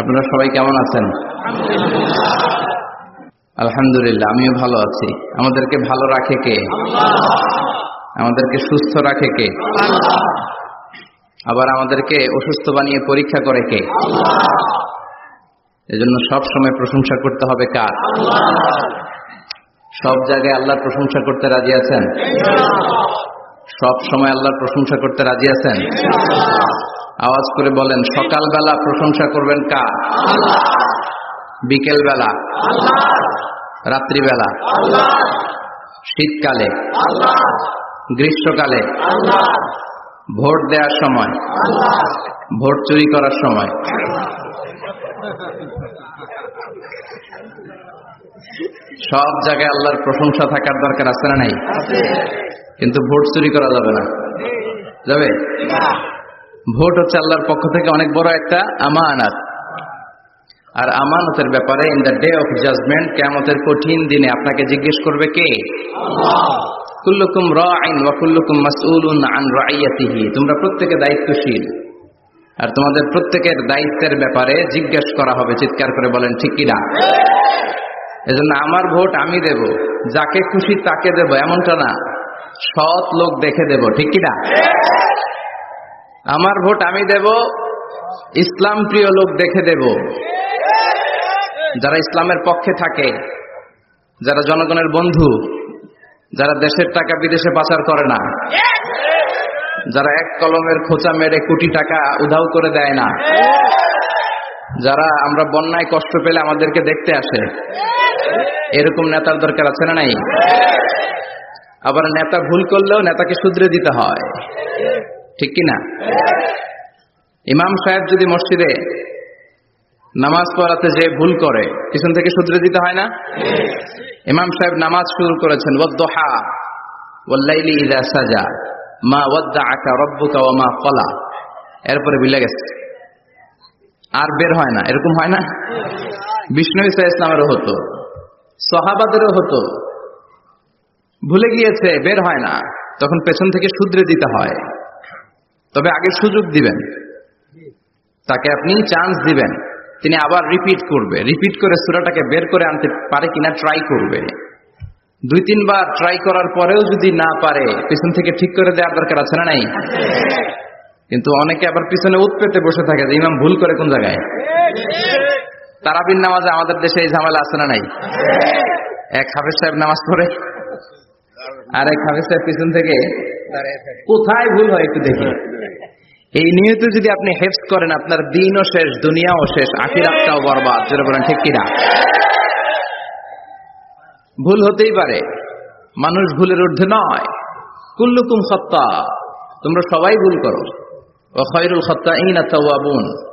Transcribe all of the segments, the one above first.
আপনারা সবাই কেমন আছেন? আলহামদুলিল্লাহ, আমিও ভালো আছি। আমাদেরকে ভালো রাখে কে? আমাদেরকে সুস্থ রাখে কে? আবার আমাদেরকে অসুস্থ বানিয়ে পরীক্ষা করে কে? এজন্য সব সময় প্রশংসা করতে হবে কার? সব জায়গায় আল্লাহর প্রশংসা করতে রাজি আছেন? সব সময় আল্লাহর প্রশংসা করতে রাজি আছেন? আওয়াজ করে বলেন, সকালবেলা প্রশংসা করবেন কার? বিকেল বেলা রাত্রিবেলা, শীতকালে, গ্রীষ্মকালে, ভোট দেওয়ার সময়, ভোট চুরি করার সময়। সব জায়গায় আল্লাহর প্রশংসা থাকার দরকার আছে না নাই? কিন্তু ভোট চুরি করা যাবে না। যাবে? ভোট হচ্ছে আল্লাহর পক্ষ থেকে অনেক বড় একটা আমানত। আর আমানতের ব্যাপারে in the day of judgement কেমতের কঠিন দিনে আপনাকে জিজ্ঞেস করবে কে? কুল্লুকুম রাইন ওয়া কুল্লুকুম মাসউলুন আন রাইয়াতিহি। তোমরা প্রত্যেকে দায়িত্বশীল। আর তোমাদের প্রত্যেকের দায়িত্বের ব্যাপারে জিজ্ঞেস করা হবে চিৎকার করে বলেন ঠিক কিনা এজন্য আমার ভোট আমি দেব যাকে খুশি তাকে দেব এমনটা না। সৎ লোক দেখে দেব ঠিক কিনা আমার ভোট আমি দেব, ইসলাম প্রিয় লোক দেখে দেব। যারা ইসলামের পক্ষে থাকে, যারা জনগণের বন্ধু, যারা দেশের টাকা বিদেশে পাচার করে না, যারা এক কলমের খোঁচা মেরে কোটি টাকা উধাও করে দেয় না, যারা আমরা বন্যায় কষ্ট পেলে আমাদেরকে দেখতে আসে, এরকম নেতার দরকার আছে না নাই? আবার নেতা ভুল করলেও নেতাকে শুধরে দিতে হয়। ঠিক কি না ইমাম সাহেব যদি মসজিদে নামাজ পড়াতে যে ভুল করে, পিছন থেকে শুধরে দিতে হয় না? ইমাম সাহেব নামাজ শুরু করেছেন সাজা, মা মা কলা এরপরে বিলে গেছে। আর বের হয় না, এরকম হয় না? বিষ্ণু ইসা ইসলামেরও হতো, সহাবাদেরও হতো। ভুলে গিয়েছে, বের হয় না। তখন পেছন থেকে শুধরে দিতে হয়। তবে আগে সুযোগ দিবেন। তাকে আপনি চান্স দিবেন। তিনি আবার রিপিট করবে। রিপিট করে সুরাটাকে বের করে আনতে পারে কিনা ট্রাই করবে। দুই, তিনবার ট্রাই করার পরেও যদি না পারে, পিছন থেকে ঠিক করে দেওয়ার দরকার আছে না নাই? কিন্তু অনেকে আবার পিছনে উৎপেতে বসে থাকে যে, ইমাম, ভুল করে কোন জায়গায়? তারাবিন নামাজে আমাদের দেশে এই ঝামেলা আছে না নাই? এক হাফেজ সাহেব নামাজ পড়ে। আর এক হাফেজ সাহেব পিছন থেকে কোথায় ভুল হয় একটু দেখি। এই নিয়তে যদি আপনি হেফস করেন আপনার দিনও শেষ দুনিয়াও শেষ আখিরাতটাও বরবাদ। যেটা বলেন ঠিক কিনা? ভুল হতেই পারে। মানুষ ভুলের ঊর্ধ্বে নয়। কুল্লুকুম সত্তা তোমরা সবাই ভুল করো। ও খয়রুল সত্তা ইনা তাওয়াবুন।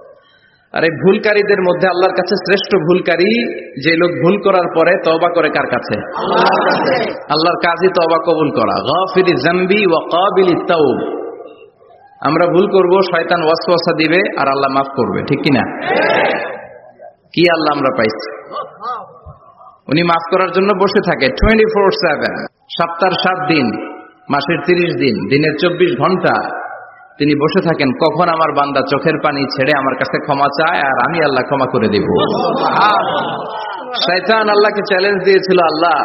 আর এই ভুলকারীদের মধ্যে আল্লাহর কাছে শ্রেষ্ঠ ভুলকারী যে লোক ভুল করার পরে তওবা করে কার কাছে? আল্লাহর কাজই তওবা কবুল করা। গাফিরি জাম্বি ওয়া কাবিলি তাওব। আমরা ভুল করব, শয়তান ওয়াসওয়াসা দিবে আর আল্লাহ মাফ করবে, ঠিক কি না কি আল্লাহ আমরা পাইছি? উনি মাফ করার জন্য বসে থাকে টোয়েন্টি ফোর সেভেন সপ্তাহ সাত দিন, মাসের তিরিশ দিন, দিনের চব্বিশ ঘণ্টা। তিনি বসে থাকেন কখন আমার বান্দা চোখের পানি ছেড়ে আমার কাছে ক্ষমা চায় আর আমি আল্লাহ ক্ষমা করে দিব? শয়তান আল্লাহকে চ্যালেঞ্জ দিয়েছিল আল্লাহ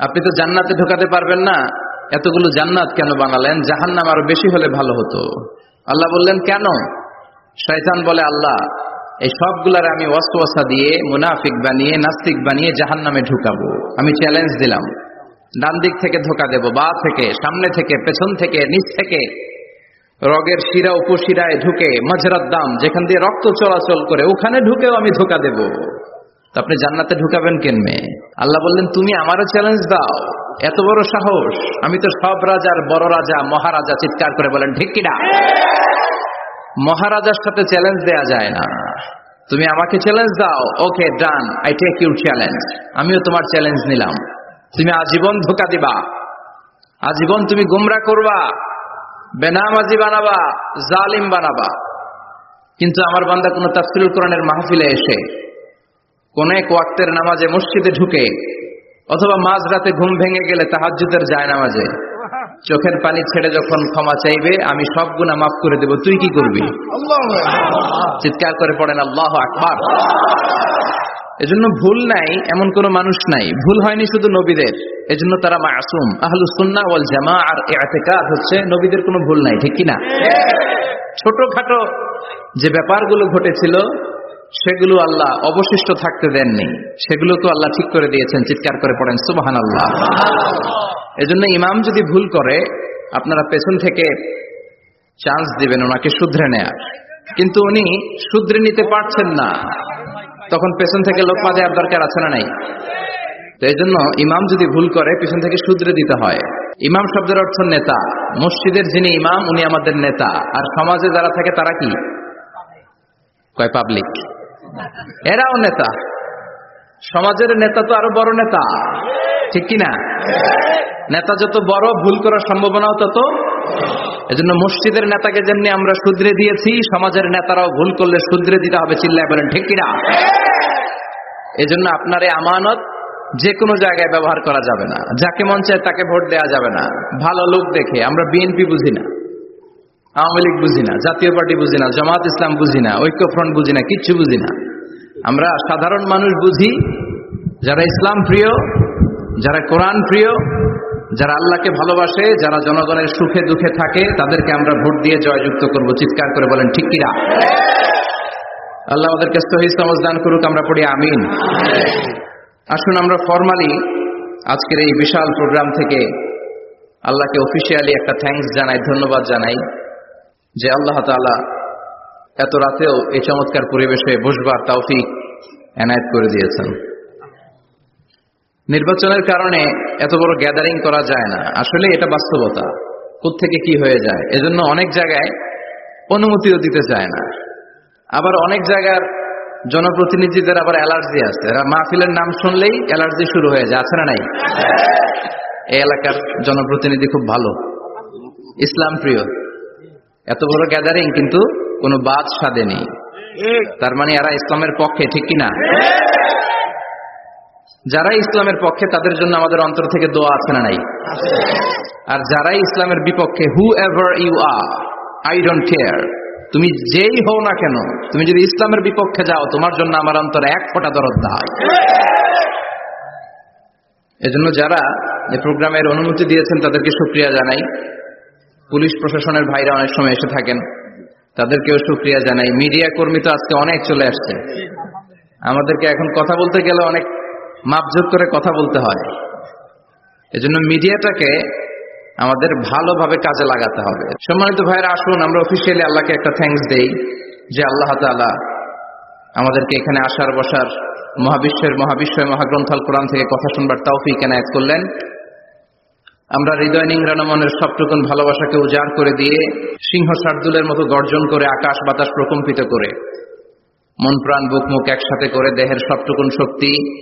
আপনি তো জান্নাতে ঢোকাতে পারবেন না। এতগুলো জান্নাত কেন বানালেন? জাহান্নাম আরও বেশি হলে ভালো হতো। আল্লাহ বললেন কেন? শয়তান বলে আল্লাহ এই সবগুলার আমি ওয়াসওয়াসা দিয়ে মুনাফিক বানিয়ে নাস্তিক বানিয়ে জাহান্নামে ঢুকাবো। আমি চ্যালেঞ্জ দিলাম। ডান দিক থেকে ধোকা দেব বা থেকে সামনে থেকে পেছন থেকে নিচ থেকে। রগের শিরা উপশিরায় ঢুকে মজরার দাম, যেখান দিয়ে রক্ত চলাচল করে, ওখানে ঢুকেও আমি ধোকা দেব। তা আপনি জান্নাতে ঢুকাবেন কেনমে আল্লাহ বললেন, তুমি আমারও চ্যালেঞ্জ দাও। এত বড় সাহস। আমি তো সব রাজার বড় রাজা, মহারাজা চিৎকার করে বলেন, ঠিক কিনা মহারাজার সাথে চ্যালেঞ্জ দেয়া যায় না। তুমি আমাকে চ্যালেঞ্জ দাও। Okay done I take your challenge আমিও তোমার চ্যালেঞ্জ নিলাম। তুমি আজীবন ধোকা দিবা। আজীবন তুমি গুমরা করবা। বেনামাজি বানাবা জালিম বানাবা। কিন্তু আমার বান্দা কোনো তাফসিলুল কোরআনের মাহফিলে এসে কোন এক ওয়াক্তের নামাজে মসজিদে ঢুকে অথবা মাঝ রাতে ঘুম ভেঙে গেলে তাহাজ্জুদের যায় নামাজে চোখের পানি ছেড়ে যখন ক্ষমা চাইবে আমি সব গুণা মাফ করে দেব। তুই কি করবি? চিৎকার করে পড়েন আল্লাহ আকবার। এজন্য ভুল নাই, এমন কোন মানুষ নাই। ভুল হয়নি শুধু নবীদের। এজন্য তারা মাসুম। আহলুসুন্না ওয়াল জামা আর এতেকাদ হচ্ছে নবীদের কোনো ভুল নাই, ঠিক কিনা? ছোটখাটো যে ব্যাপারগুলো ঘটেছিল, সেগুলো আল্লাহ অবশিষ্ট থাকতে দেননি। সেগুলো তো আল্লাহ ঠিক করে দিয়েছেন, চিৎকার করে পড়েন সুবাহান আল্লাহ এজন্য ইমাম যদি ভুল করে, আপনারা পেছন থেকে চান্স দিবেন ওনাকে শুধরে নেয়ার। কিন্তু উনি শুধরে নিতে পারছেন না। তখন পেছন থেকে লোকমা দেওয়ার দরকার আছে না নাই? তো এই জন্য ইমাম যদি ভুল করে, পেছন থেকে শুধরে দিতে হয়। ইমাম শব্দের অর্থ নেতা। মসজিদের যিনি ইমাম, উনি আমাদের নেতা। আর সমাজে যারা থাকে, তারা কি? কয় পাবলিক এরাও নেতা। সমাজের নেতা তো আরও বড় নেতা। ঠিক কিনা? নেতা যত বড়, ভুল করার সম্ভাবনাও তত এজন্য মসজিদের নেতাকে যেমনি আমরা শুধরে দিয়েছি, সমাজের নেতারাও ভুল করলে শুধরে দিতে হবে, চিল্লায় বলেন, ঠিক কিনা? এজন্য আপনার এই আমানত যে কোনো জায়গায় ব্যবহার করা যাবে না। যাকে মন চায় তাকে ভোট দেওয়া যাবে না। ভালো লোক দেখে, আমরা বিএনপি বুঝি না, আওয়ামী লীগ বুঝি না, জাতীয় পার্টি বুঝি না, জামাত ইসলাম বুঝি না, ঐক্যফ্রন্ট বুঝি না, কিচ্ছু বুঝি না। আমরা সাধারণ মানুষ বুঝি, যারা ইসলাম প্রিয়, যারা কোরআন প্রিয় যারা আল্লাহকে ভালোবাসে, যারা জনগণের সুখে দুঃখে থাকে, তাদেরকে আমরা ভোট দিয়ে জয়যুক্ত করব। চিৎকার করে বলেন, ঠিক কিনা আল্লাহ আমাদেরকে সহি করুক, আমরা পড়ি আমিন। আসুন আমরা ফর্মালি আজকের এই বিশাল প্রোগ্রাম থেকে আল্লাহকে অফিসিয়ালি একটা থ্যাঙ্কস জানাই, ধন্যবাদ জানাই যে আল্লাহ তাআলা এত রাতেও এই চমৎকার পরিবেশে বসবার তৌফিক এনায়েত করে দিয়েছেন। নির্বাচনের কারণে এত বড় গ্যাদারিং করা যায় না। আসলে এটা বাস্তবতা। থেকে কি হয়ে যায়? এজন্য অনেক জায়গায় অনুমতিও দিতে চায় না। আবার অনেক জায়গার জনপ্রতিনিধিদের আবার অ্যালার্জি আছে। এরা মাহফিলের নাম শুনলেই অ্যালার্জি শুরু হয়ে যায়। আছে না নাই? এই এলাকার জনপ্রতিনিধি খুব ভালো। ইসলাম প্রিয়। এত বড় গ্যাদারিং কিন্তু কোনো বাদ সাদে নেই। তার মানে এরা ইসলামের পক্ষে ঠিক কিনা যারা ইসলামের পক্ষে, তাদের জন্য আমাদের অন্তর থেকে দোয়া আছে না নাই? আর যারাই ইসলামের বিপক্ষে whoever you are I don't care তুমি যেই হও না কেন, তুমি যদি ইসলামের বিপক্ষে যাও, তোমার জন্য আমার অন্তর এক ফোঁটা দরদ দায় এজন্য যারা এই প্রোগ্রামের অনুমতি দিয়েছেন, তাদেরকে সুক্রিয়া জানাই। পুলিশ প্রশাসনের ভাইরা অনেক সময় এসে থাকেন, তাদেরকেও সুক্রিয়া জানাই। মিডিয়া কর্মী তো আজকে অনেক চলে আসছে। আমাদেরকে এখন কথা বলতে গেলে অনেক মাপযোগ করে কথা বলতে হয়। এজন্য মিডিয়াটাকে আমাদের ভালোভাবে কাজে লাগাতে হবে। সম্মানিত ভাইয়েরা, আসুন, আমরা অফিসিয়ালি আল্লাহকে একটা থ্যাঙ্কস দেই যে আল্লাহ তালা আমাদেরকে এখানে আসার বসার মহাবিশ্বের মহাবিশ্বয় মহাগ্রন্থাল কোরআন থেকে কথা শুনবার তৌফিক এনায়ত করলেন। আমরা হৃদয় নিংরানো মনের সবটুকুন ভালোবাসাকে উজাড় করে দিয়ে সিংহ শার্দুলের মতো গর্জন করে আকাশ বাতাস প্রকম্পিত করে মন প্রাণ বুক মুখ একসাথে করে দেহের সবটুকুন শক্তি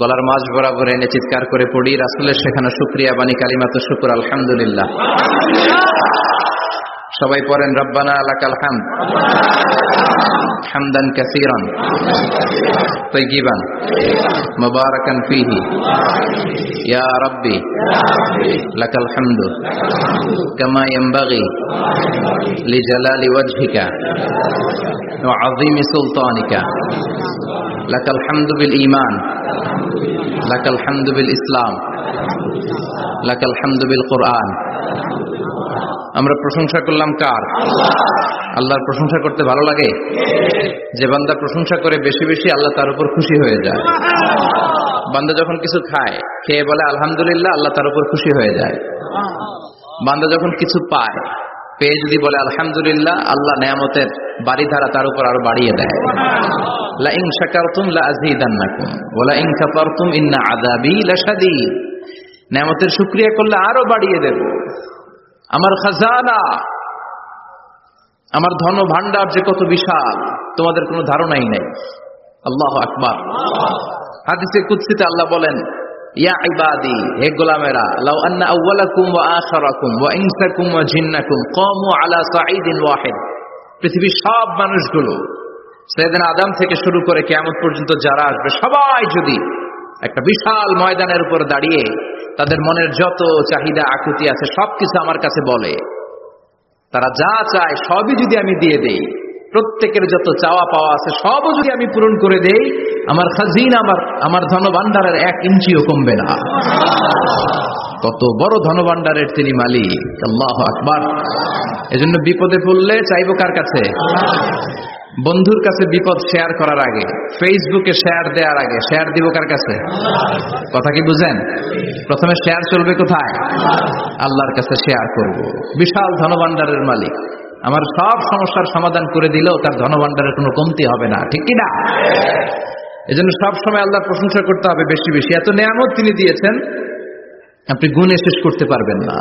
গলার মাছ বরাবর এনে চিৎকার করে পড়ি, রাসুলের সেখানে সুক্রিয়া বাণী, কালিমাত শুকুর, আলহামদুলিল্লাহ। সবাই পড়েন, রব্বানা আলাক আলহাম হামদান কাসিরান তৈগিবান মুবারাকান ফিহি, ইয়া রব্বি, লাকাল আলহামদ কামা ইয়ানবাগি লিজালালি ওয়াজহিকা ওয়া আযীমি সুলতানিকা লাকাল হামদুবিল ইমান লাকাল হামদুবিল ইসলাম, লাকাল হামদুবিল কোরআন। আমরা প্রশংসা করলাম কার? আল্লাহর প্রশংসা করতে ভালো লাগে? যে বান্দা প্রশংসা করে বেশি বেশি আল্লাহ তার উপর খুশি হয়ে যায়। বান্দা যখন কিছু খায়, খেয়ে বলে, আলহামদুলিল্লাহ, আল্লাহ তার উপর খুশি হয়ে যায়। বান্দা যখন কিছু পায়, পেয়ে যদি বলে, আলহামদুলিল্লাহ, আল্লাহ নেয়ামতের বাড়িধারা তার উপর আরও বাড়িয়ে দেয়। লা ইন শাকারতুম ইন্না করলে আরও বাড়িয়ে দেব। আমার খাজানা, আমার ধন ভান্ডার যে কত বিশাল, তোমাদের কোনো ধারণাই নেই। আল্লাহ আকবার। হাদিসে কুৎসিতে আল্লাহ বলেন, ইয়া হে গোলামেরা ওয়া ওয়া আলা পৃথিবীর সব মানুষগুলো সেদিন আদাম থেকে শুরু করে কেমন পর্যন্ত যারা আসবে, সবাই যদি একটা বিশাল ময়দানের উপর দাঁড়িয়ে তাদের মনের যত চাহিদা, আকুতি আছে, সবকিছু আমার কাছে বলে, তারা যা চায় সবই যদি আমি দিয়ে দেই, প্রত্যেকের যত চাওয়া পাওয়া আছে সবও যদি আমি পূরণ করে দেই, আমার খাজিন, আমার আমার ধনভাণ্ডারের এক ইঞ্চিও কমবে না। কত বড় ধনভাণ্ডারের তিনি মালিক, আল্লাহ আকবার। এজন্য বিপদে পড়লে চাইব কার কাছে? বন্ধুর কাছে বিপদ শেয়ার করার আগে ফেসবুকে শেয়ার দেওয়ার আগে শেয়ার দিব কার কাছে? কথা কি বুঝেন? প্রথমে শেয়ার চলবে কোথায়? আল্লাহর কাছে শেয়ার করব। বিশাল ধনভাণ্ডারের মালিক। আমার সব সমস্যার সমাধান করে দিলেও তার ধনভাণ্ডারের কোনো কমতি হবে না, ঠিক কি না? এজন্য সবসময় আল্লাহর প্রশংসা করতে হবে বেশি বেশি। এত নিয়ামত তিনি দিয়েছেন, আপনি গুণে শেষ করতে পারবেন না।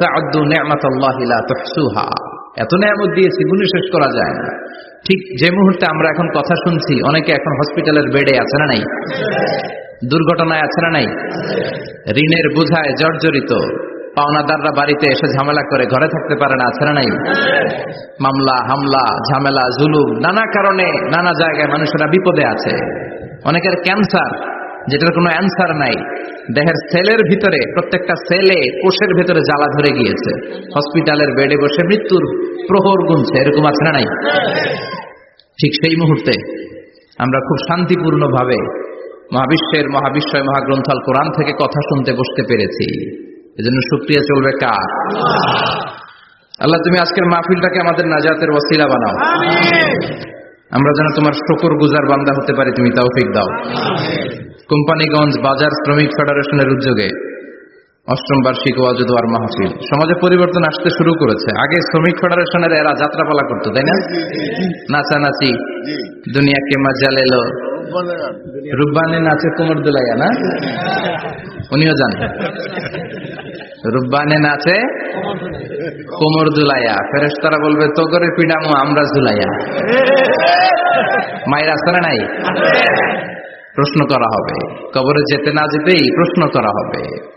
তাআদ্দু নি'মাতাল্লাহি লা তুহসুহা। এত নিয়ামত দিয়েছি, গুণে শেষ করা যায় না। ঠিক যে মুহূর্তে আমরা এখন কথা শুনছি, অনেকে এখন হসপিটালের বেডে আছে না নাই? দুর্ঘটনায় আছে না নাই? ঋণের বোঝায় জর্জরিত। পাওনাদাররা বাড়িতে এসে ঝামেলা করে ঘরে থাকতে পারে না, আছে না নাই? মামলা, হামলা, ঝামেলা, জুলুম, নানা কারণে নানা জায়গায় মানুষেরা বিপদে আছে। অনেকের ক্যান্সার, যেটার কোনো অ্যান্সার নাই। দেহের সেলের ভিতরে, প্রত্যেকটা সেলে কোষের ভিতরে জ্বালা ধরে গিয়েছে। হসপিটালের বেডে বসে মৃত্যুর প্রহর গুনছে, এরকম আছে না নাই? ঠিক সেই মুহূর্তে আমরা খুব শান্তিপূর্ণভাবে মহাবিশ্বের মহাবিশ্বয় মহাগ্রন্থাল কোরআন থেকে কথা শুনতে বসতে পেরেছি। এজন্য সুক্রিয়া চলবে কার? আল্লাহ তুমি আজকের মাহফিলটাকে আমাদের নাজাতের ওসিলা বানাও। আমরা যেন তোমার শকর গুজার বান্দা হতে পারি তুমি তৌফিক দাও। কোম্পানিগঞ্জ বাজার শ্রমিক ফেডারেশনের উদ্যোগে অষ্টম বার্ষিক ওয়াজুদোয়ার মাহফিল। সমাজে পরিবর্তন আসতে শুরু করেছে। আগে শ্রমিক ফেডারেশনের এরা যাত্রাপালা করতো তাই না? নাচানাচি। দুনিয়াকে মজা এলো। রুব্বানি নাচে কোমর দুলাইয়া না? উনিও জানেন রুব্বানে নাচে কোমর দুলাইয়া। ফেরেস তারা বলবে তো করে পিডামো আমরা ঝুলাইয়া। মায়ের আসলে নাই? প্রশ্ন করা হবে। কবরে যেতে না যেতেই প্রশ্ন করা হবে।